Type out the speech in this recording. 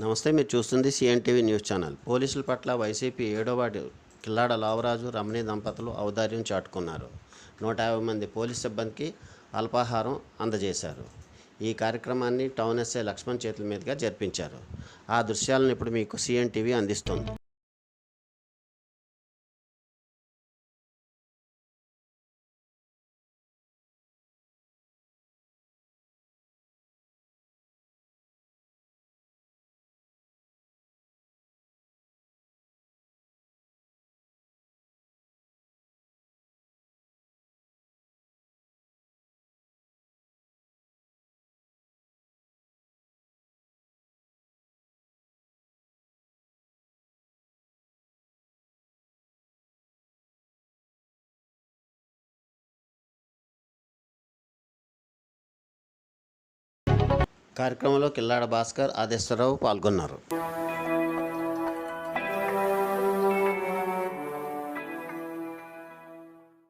నమస్తే మీరు చూస్తుంది సిఎన్టీవీ న్యూస్ ఛానల్. పోలీసుల పట్ల వైసీపీ ఏడోవాటి కిల్లాడ లావరాజు రమణి దంపతులు ఔదార్యం చాటుకున్నారు. నూట యాభై మంది పోలీస్ సిబ్బందికి అల్పాహారం అందజేశారు. ఈ కార్యక్రమాన్ని టౌన్ ఎస్ఐ లక్ష్మణ్ చేతుల మీదుగా జరిపించారు. ఆ దృశ్యాలను ఇప్పుడు మీకు సిఎన్టీవీ అందిస్తుంది. కార్యక్రమంలో కిల్లాడ భాస్కర్ ఆదేశ్వరరావు పాల్గొన్నారు.